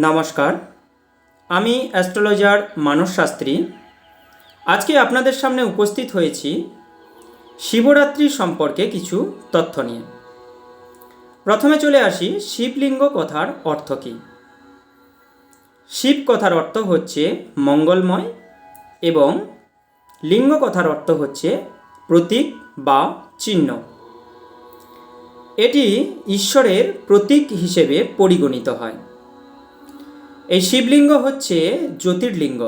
নমস্কার। আমি অ্যাস্ট্রোলজার মানস শাস্ত্রী। আজকে আপনাদের সামনে উপস্থিত হয়েছি শিবরাত্রি সম্পর্কে কিছু তথ্য নিয়ে। প্রথমে চলে আসি শিবলিঙ্গ কথার অর্থ কী? শিব কথার অর্থ হচ্ছে মঙ্গলময় এবং লিঙ্গ কথার অর্থ হচ্ছে প্রতীক বা চিহ্ন। এটি ঈশ্বরের প্রতীক হিসেবে পরিগণিত হয়। এই শিবলিঙ্গ হচ্ছে জ্যোতির্লিঙ্গ।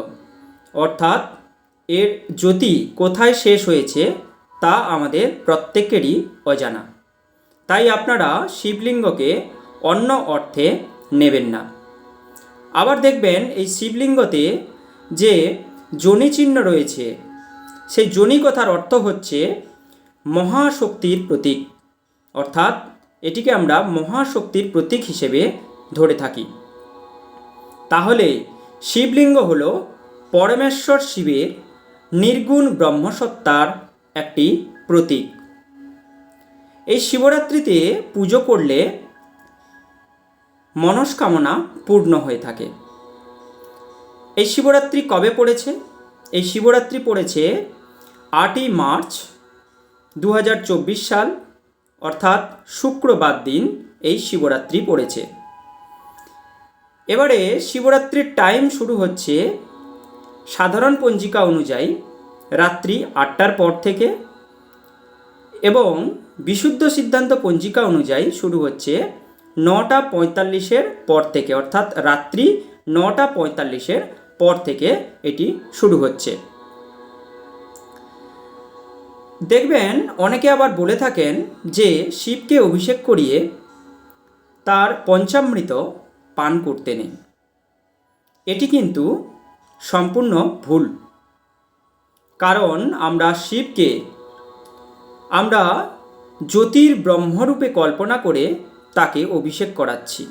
অর্থাৎ এর জ্যোতি কোথায় শেষ হয়েছে তা আমাদের প্রত্যেকেরই অজানা। তাই আপনারা শিবলিঙ্গকে অন্য অর্থে নেবেন না। আবার দেখবেন এই শিবলিঙ্গতে যে যোনি চিহ্ন রয়েছে, সেই যোনি কথার অর্থ হচ্ছে মহাশক্তির প্রতীক। অর্থাৎ এটিকে আমরা মহাশক্তির প্রতীক হিসেবে ধরে থাকি। তাহলে শিবলিঙ্গ হল পরমেশ্বর শিবের নির্গুণ ব্রহ্মসত্তার একটি প্রতীক। এই শিবরাত্রিতে পুজো করলে মনস্কামনা পূর্ণ হয়ে থাকে। এই শিবরাত্রি কবে পড়েছে? এই শিবরাত্রি পড়েছে আটই মার্চ দু হাজার চব্বিশ সাল, অর্থাৎ শুক্রবার দিন এই শিবরাত্রি পড়েছে। এবারে শিবরাত্রির টাইম শুরু হচ্ছে সাধারণ পঞ্জিকা অনুযায়ী রাত্রি আটটার পর থেকে এবং বিশুদ্ধ সিদ্ধান্ত পঞ্জিকা অনুযায়ী শুরু হচ্ছে নটা পঁয়তাল্লিশের পর থেকে, অর্থাৎ রাত্রি নটা পঁয়তাল্লিশের পর থেকে এটি শুরু হচ্ছে। দেখবেন, অনেকে আবার বলে থাকেন যে শিবকে অভিষেক করিয়ে তার পঞ্চামৃত পান করতে নেই। এটি কিন্তু সম্পূর্ণ ভুল। কারণ আমরা শিবকে, আমরা জ্যোতির ব্রহ্মরূপে কল্পনা করে তাকে অভিষেক করাচ্ছি।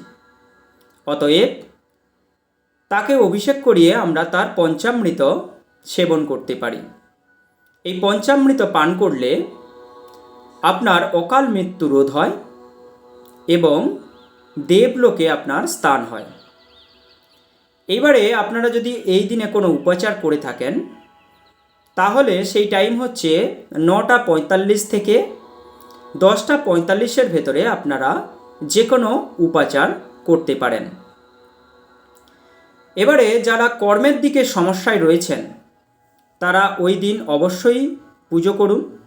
অতএব, তাকে অভিষেক করিয়ে আমরা তার পঞ্চামৃত সেবন করতে পারি। এই পঞ্চামৃত পান করলে আপনার অকাল মৃত্যু রোধ হয় এবং দেবলোকে আপনার স্থান হয়। এবারে আপনারা যদি এই দিনে কোনো উপাচার করে থাকেন, তাহলে সেই টাইম হচ্ছে নটা পঁয়তাল্লিশ থেকে দশটা পঁয়তাল্লিশের ভেতরে আপনারা যে কোনো উপাচার করতে পারেন। এবারে যারা কর্মের দিকে সমস্যায় রয়েছেন, তারা ওই দিন অবশ্যই পুজো করুন।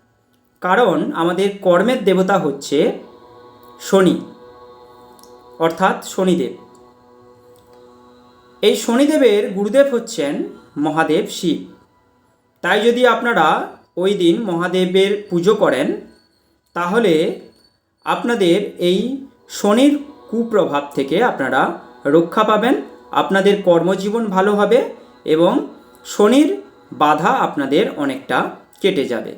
কারণ আমাদের কর্মের দেবতা হচ্ছে শনি। অর্থাৎ শনিদেব। এই শনিদেবের গুরুদেব হচ্ছেন মহাদেব শিব। তাই যদি আপনারা ওই দিন মহাদেবের পুজো করেন, তাহলে আপনাদের এই শনির কুপ্রভাব থেকে আপনারা রক্ষা পাবেন, আপনাদের কর্মজীবন ভালো হবে এবং শনির বাধা আপনাদের অনেকটা কেটে যাবে।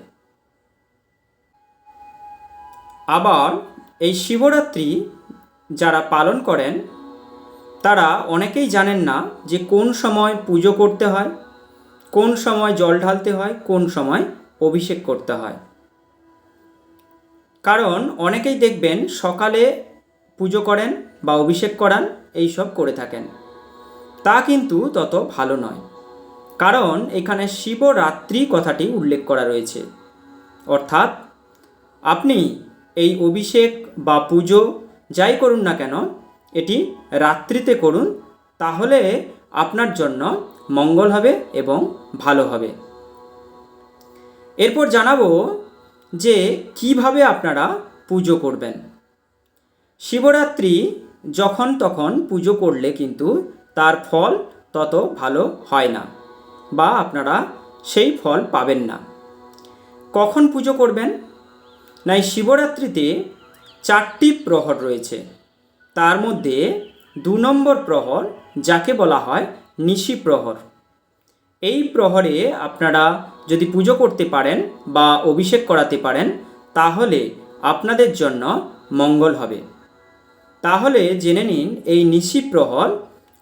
আবার এই শিবরাত্রি যারা পালন করেন, তারা অনেকেই জানেন না যে কোন সময় পুজো করতে হয়, কোন সময় জল ঢালতে হয়, কোন সময় অভিষেক করতে হয়। কারণ অনেকেই দেখবেন সকালে পুজো করেন বা অভিষেক করান, এই সব করে থাকেন। তা কিন্তু তত ভালো নয়। কারণ এখানে শিবরাত্রি কথাটি উল্লেখ করা রয়েছে। অর্থাৎ আপনি এই অভিষেক বা পুজো যাই করুন না কেন, এটি রাত্রিতে করুন, তাহলে আপনার জন্য মঙ্গল হবে এবং ভালো হবে। এরপর জানাব যে কীভাবে আপনারা পুজো করবেন। শিবরাত্রি যখন তখন পুজো করলে কিন্তু তার ফল তত ভালো হয় না বা আপনারা সেই ফল পাবেন না। কখন পুজো করবেন? না শিবরাত্রিতে চারটি প্রহর রয়েছে। তার মধ্যে দু নম্বর প্রহর, যাকে বলা হয় নিশি প্রহর। এই প্রহরে আপনারা যদি পুজো করতে পারেন বা অভিষেক করাতে পারেন, তাহলে আপনাদের জন্য মঙ্গল হবে। তাহলে জেনে নিন, এই নিশি প্রহর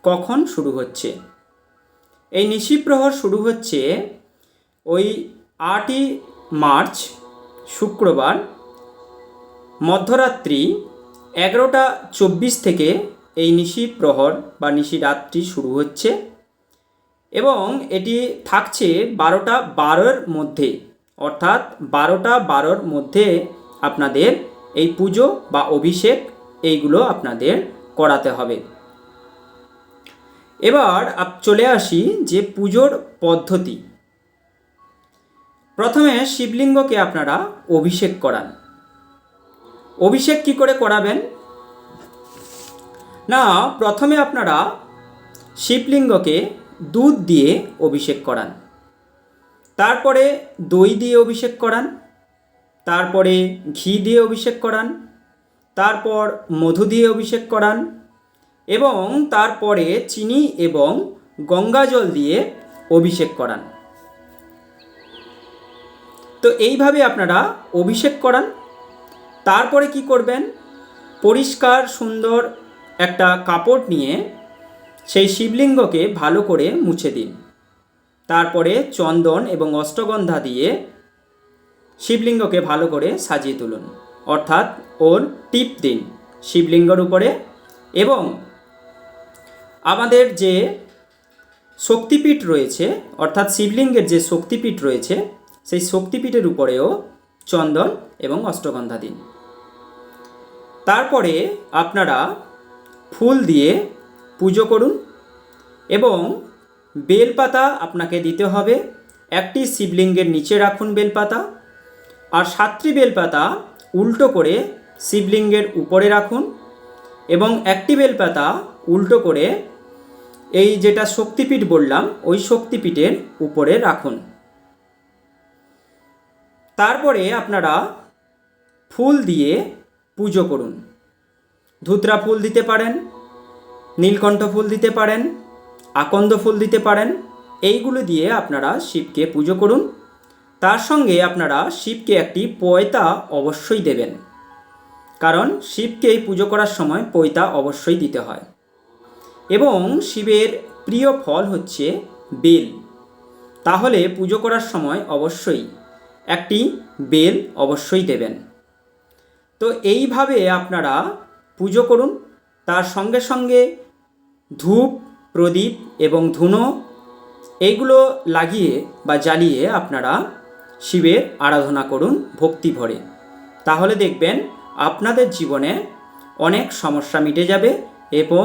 কখন শুরু হচ্ছে? এই নিশি প্রহর শুরু হচ্ছে ওই আটই মার্চ, শুক্রবার মধ্যরাত্রি এগারোটা চব্বিশ থেকে এই নিশি প্রহর বা নিশি রাত্রি শুরু হচ্ছে এবং এটি থাকছে বারোটা বারোর মধ্যে। অর্থাৎ বারোটা বারোর মধ্যে আপনাদের এই পুজো বা অভিষেক এইগুলো আপনাদের করাতে হবে। এবার চলে আসি যে পুজোর পদ্ধতি। প্রথমে শিবলিঙ্গকে আপনারা অভিষেক করান। অভিষেক কি করে করাবেন? না, প্রথমে আপনারা শিবলিঙ্গকে দুধ দিয়ে অভিষেক করান। তারপরে দই দিয়ে অভিষেক করান। তারপরে ঘি দিয়ে অভিষেক করান। তারপর মধু দিয়ে অভিষেক করান এবং তারপরে চিনি এবং গঙ্গা জল দিয়ে অভিষেক করান। তো এইভাবে আপনারা অভিষেক করান। তারপরে কি করবেন? পরিষ্কার, সুন্দর একটা কাপড় নিয়ে সেই শিবলিঙ্গকে ভালো করে মুছে দিন। তারপরে চন্দন এবং অষ্টগন্ধা দিয়ে শিবলিঙ্গকে ভালো করে সাজিয়ে তুলুন। অর্থাৎ ওর টিপ দিন শিবলিঙ্গর উপরে এবং আমাদের যে শক্তিপীঠ রয়েছে, অর্থাৎ শিবলিঙ্গের যে শক্তিপীঠ রয়েছে, সেই শক্তিপীঠের উপরেও চন্দন এবং অষ্টগন্ধা দিন। তারপরে আপনারা ফুল দিয়ে পুজো করুন এবং বেলপাতা আপনাকে দিতে হবে। একটি শিবলিঙ্গের নিচে রাখুন বেলপাতা আর সাতটি বেলপাতা উল্টো করে শিবলিঙ্গের উপরে রাখুন এবং একটি বেলপাতা উল্টো করে এই যেটা শক্তিপীঠ বললাম, ওই শক্তিপীঠের উপরে রাখুন। তারপরে আপনারা ফুল দিয়ে পুজো করুন। ধুতরা ফুল দিতে পারেন, নীলকণ্ঠ ফুল দিতে পারেন, আকন্দ ফুল দিতে পারেন, এইগুলো দিয়ে আপনারা শিবকে পুজো করুন। তার সঙ্গে আপনারা শিবকে একটি পয়তা অবশ্যই দেবেন, কারণ শিবকে পুজো করার সময় পৈতা অবশ্যই দিতে হয়। এবং শিবের প্রিয় ফল হচ্ছে বেল। তাহলে পুজো করার সময় অবশ্যই একটি বেল অবশ্যই দেবেন। তো এইভাবে আপনারা পুজো করুন। তার সঙ্গে সঙ্গে ধূপ, প্রদীপ এবং ধুনো এইগুলো লাগিয়ে বা জ্বালিয়ে আপনারা শিবের আরাধনা করুন ভক্তি ভরে। তাহলে দেখবেন আপনাদের জীবনে অনেক সমস্যা মিটে যাবে এবং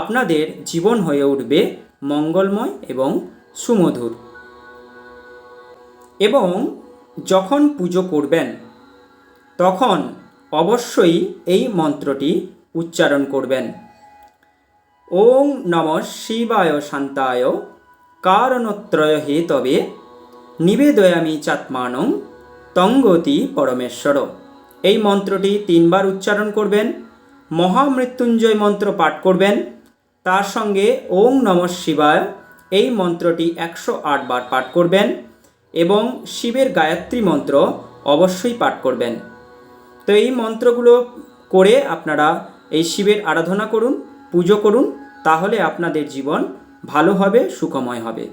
আপনাদের জীবন হয়ে উঠবে মঙ্গলময় এবং সুমধুর। এবং যখন পুজো করবেন, তখন অবশ্যই এই মন্ত্রটি উচ্চারণ করবেন। ওং নম শিবায় শান্তায় কারণত্রয় হে তবে নিবেদয়ামি চাত্মানং তঙ্গতি পরমেশ্বর। এই মন্ত্রটি তিনবার উচ্চারণ করবেন, মহামৃত্যুঞ্জয় মন্ত্র পাঠ করবেন, তার সঙ্গে ওং নম শিবায় এই মন্ত্রটি একশো বার পাঠ করবেন এবং শিবের গায়ত্রী মন্ত্র অবশ্যই পাঠ করবেন। তো এই মন্ত্রগুলো করে আপনারা এই শিবের আরাধনা করুন, পুজো করুন, তাহলে আপনাদের জীবন ভালো হবে, সুখময় হবে।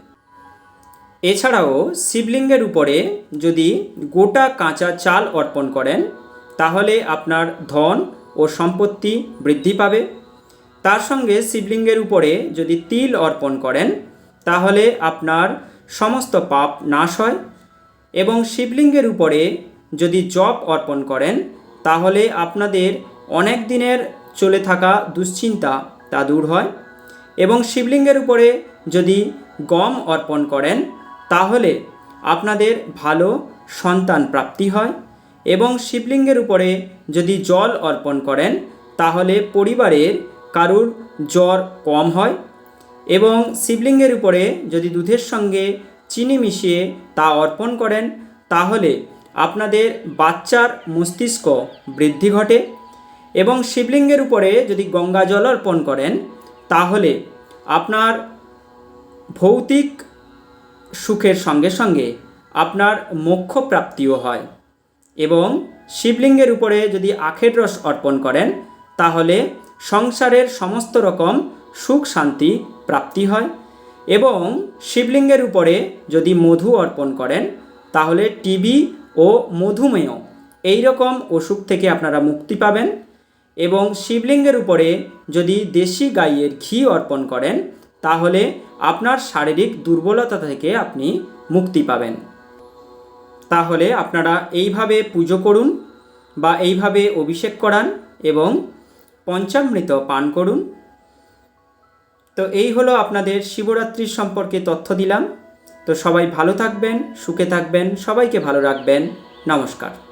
এছাড়াও শিবলিঙ্গের উপরে যদি গোটা কাঁচা চাল অর্পণ করেন, তাহলে আপনার ধন ও সম্পত্তি বৃদ্ধি পাবে। তার সঙ্গে শিবলিঙ্গের উপরে যদি তিল অর্পণ করেন, তাহলে আপনার সমস্ত পাপ নাশ হয় এবং শিবলিঙ্গের উপরে যদি জপ অর্পণ করেন, তাহলে আপনাদের অনেক দিনের চলে থাকা দুশ্চিন্তা তা দূর হয়। এবং শিবলিঙ্গের উপরে যদি গম অর্পণ করেন, তাহলে আপনাদের ভালো সন্তান প্রাপ্তি হয়। এবং শিবলিঙ্গের উপরে যদি জল অর্পণ করেন, তাহলে পরিবারের কারুর জ্বর কম হয়। এবং শিবলিঙ্গের উপরে যদি দুধের সঙ্গে চিনি মিশিয়ে তা অর্পণ করেন, তাহলে আপনাদের বাচ্চার মস্তিষ্ক বৃদ্ধি ঘটে এবং শিবলিঙ্গের উপরে যদি গঙ্গা জল অর্পণ করেন, তাহলে আপনার ভৌতিক সুখের সঙ্গে সঙ্গে আপনার মোক্ষ প্রাপ্তিও হয় এবং শিবলিঙ্গের উপরে যদি আখের রস অর্পণ করেন, তাহলে সংসারের সমস্ত রকম সুখ শান্তি প্রাপ্তি হয় এবং শিবলিঙ্গের উপরে যদি মধু অর্পণ করেন, তাহলে টিবি ও মধুমেহ এই রকম অসুখ থেকে আপনারা মুক্তি পাবেন এবং শিবলিঙ্গের উপরে যদি দেশি গাইয়ের ঘি অর্পণ করেন, তাহলে আপনার শারীরিক দুর্বলতা থেকে আপনি মুক্তি পাবেন। তাহলে আপনারা এইভাবে পুজো করুন বা এইভাবে অভিষেক করান এবং পঞ্চামৃত পান করুন। তো এই হলো আপনাদের শিবরাত্রির সম্পর্কে তথ্য দিলাম। তো সবাই ভালো থাকবেন, সুখে থাকবেন, সবাইকে ভালো রাখবেন। নমস্কার।